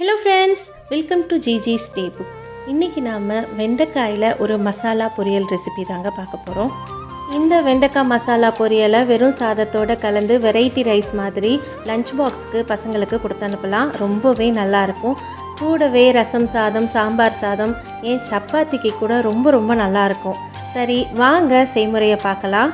Hello friends welcome to GG stay book இன்றைக்கி நாம் வெண்டைக்காயில் ஒரு மசாலா பொரியல் ரெசிபி தாங்க பார்க்க போகிறோம் இந்த வெண்டைக்காய் மசாலா பொரியலை வெறும் சாதத்தோடு கலந்து வெரைட்டி ரைஸ் மாதிரி லஞ்ச் பாக்ஸுக்கு பசங்களுக்கு கொடுத்து அனுப்பலாம். ரொம்பவே நல்லாயிருக்கும் கூடவே ரசம் சாதம் சாம்பார் சாதம் ஏன் சப்பாத்திக்கு கூட ரொம்ப ரொம்ப நல்லாயிருக்கும் சரி வாங்க செய்முறையை பார்க்கலாம்.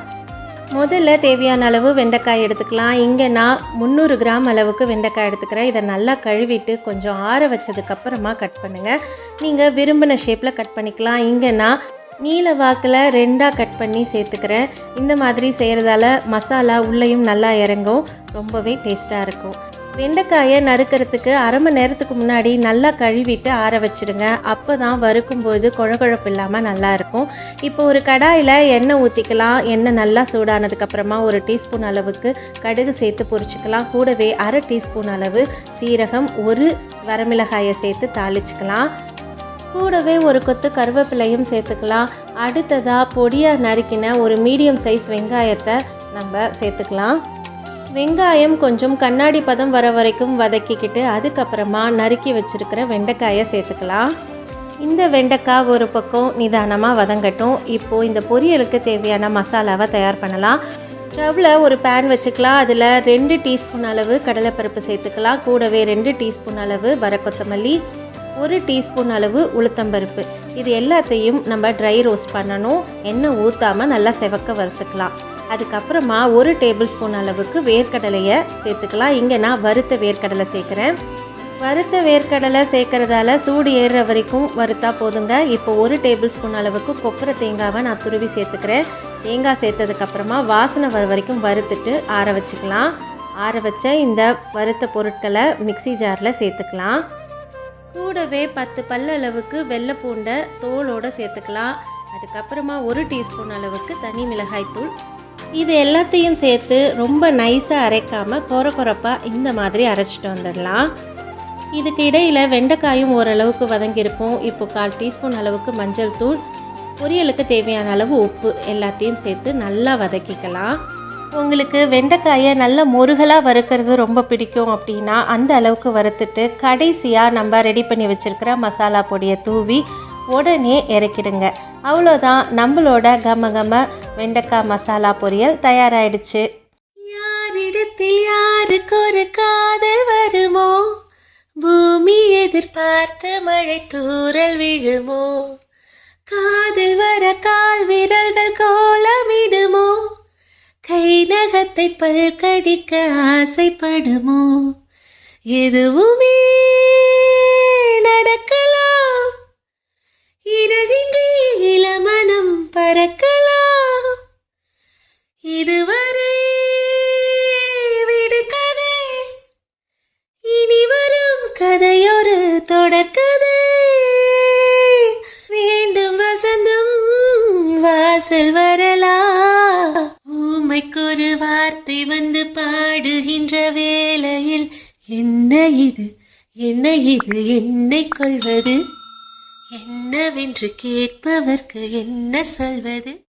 முதல்ல தேவையான அளவு வெண்டைக்காய் எடுத்துக்கலாம். இங்கே நான் முந்நூறு கிராம் அளவுக்கு வெண்டைக்காய் எடுத்துக்கிறேன். இதை நல்லா கழுவிட்டு கொஞ்சம் ஆற வச்சதுக்கப்புறமா கட் பண்ணுங்கள் நீங்கள் விரும்பின ஷேப்பில் கட் பண்ணிக்கலாம். இங்கே நான் நீல வாக்கில் ரெண்டாக கட் பண்ணி சேர்த்துக்கிறேன். இந்த மாதிரி செய்கிறதால மசாலா உள்ளேயும் நல்லா இறங்கும். ரொம்பவே டேஸ்ட்டாக இருக்கும். வெண்டைக்காயை நறுக்கிறதுக்கு அரை மணி நேரத்துக்கு முன்னாடி நல்லா கழுவிட்டு ஆற வச்சிடுங்க. அப்போ தான் வறுக்கும்போது குழகுழப்பு இல்லாமல் நல்லாயிருக்கும் இப்போ ஒரு கடாயில் எண்ணெய் ஊற்றிக்கலாம் எண்ணெய் நல்லா சூடானதுக்கப்புறமா ஒரு டீஸ்பூன் அளவுக்கு கடுகு சேர்த்து பொரிச்சுக்கலாம். கூடவே அரை டீஸ்பூன் அளவு சீரகம் ஒரு வரமிளகாயை சேர்த்து தாளிச்சுக்கலாம். கூடவே ஒரு கொத்து கருவேப்பிலையும் சேர்த்துக்கலாம். அடுத்ததாக பொடியாக நறுக்கின ஒரு மீடியம் சைஸ் வெங்காயத்தை நம்ம சேர்த்துக்கலாம். வெங்காயம் கொஞ்சம் கண்ணாடி பதம் வர வரைக்கும் வதக்கிக்கிட்டு அதுக்கப்புறமா நறுக்கி வச்சுருக்கிற வெண்டைக்காயை சேர்த்துக்கலாம். இந்த வெண்டைக்காய் ஒரு பக்கம் நிதானமாக வதங்கட்டும். இப்போது இந்த பொரியலுக்கு தேவையான மசாலாவை தயார் பண்ணலாம். ஸ்டவ்வில் ஒரு பேன் வச்சுக்கலாம். அதில் ரெண்டு டீஸ்பூன் அளவு கடலைப்பருப்பு சேர்த்துக்கலாம். கூடவே ரெண்டு டீஸ்பூன் அளவு வர கொத்தமல்லி ஒரு டீஸ்பூன் அளவு உளுத்தம்பருப்பு இது எல்லாத்தையும் நம்ம ட்ரை ரோஸ்ட் பண்ணணும். எண்ணெய் ஊற்றாமல் நல்லா செவக்க வறுத்துக்கலாம். அதுக்கப்புறமா ஒரு டேபிள் ஸ்பூன் அளவுக்கு வேர்க்கடலையை சேர்த்துக்கலாம். இங்கே நான் வறுத்த வேர்க்கடலை சேர்க்குறேன். வறுத்த வேர்க்கடலை சேர்க்கறதால சூடு ஏறுற வரைக்கும் வறுத்தா போதுங்க. இப்போ ஒரு டேபிள் ஸ்பூன் அளவுக்கு கொப்பரை தேங்காவை நான் துருவி சேர்த்துக்கிறேன். தேங்காய் சேர்த்ததுக்கப்புறமா வாசனை வர வரைக்கும் வறுத்துட்டு ஆற வச்சுக்கலாம். ஆற வச்ச இந்த வறுத்த பொருட்களை மிக்சி ஜாரில் சேர்த்துக்கலாம். கூடவே பத்து பல்ல அளவுக்கு வெள்ளை பூண்டை தோலோடு சேர்த்துக்கலாம். அதுக்கப்புறமா ஒரு டீஸ்பூன் அளவுக்கு தனி மிளகாய்த்தூள் இது எல்லாத்தையும் சேர்த்து ரொம்ப நைஸாக அரைக்காமல் கொர கொரப்பாக இந்த மாதிரி அரைச்சிட்டு வந்துடலாம். இதுக்கு இடையில் வெண்டைக்காயும் ஓரளவுக்கு வதங்கியிருக்கும். இப்போ கால் டீஸ்பூன் அளவுக்கு மஞ்சள் தூள் பொரியலுக்கு தேவையான அளவு உப்பு எல்லாத்தையும் சேர்த்து நல்லா வதக்கிக்கலாம். உங்களுக்கு வெண்டைக்காயை நல்ல முருகலாக வறுக்கிறது ரொம்ப பிடிக்கும் அப்படின்னா அந்த அளவுக்கு வறுத்துட்டு கடைசியாக நம்ம ரெடி பண்ணி வச்சுருக்கிற மசாலா பொடியை தூவி உடனே இறக்கிடுங்க. அவ்வளோதான் நம்மளோட கம கம வெண்டைக்காய் மசாலா பொரியல் தயாராகிடுச்சு யாரிடத்தில் யாருக்கு ஒரு காதல் வருமோ? பூமி எதிர்பார்த்து மழை தூரல் விழுமோ? காதல் வர கால் விரல்கள் கோலமிடுமோ? கை நகத்தை பல்கடிக்க ஆசைப்படுமோ? எதுவுமே நடக்கலாம். இறகின்றி கதையொரு தொடர்கதை. வேண்டும் வசந்தம் வாசல் வரலா. ஊமைக்கொரு வார்த்தை வந்து பாடுகின்ற வேளையில் என்ன இது? என்ன இது? என்னை கொள்வது என்னவென்று கேட்பவர்க்கு என்ன சொல்வது?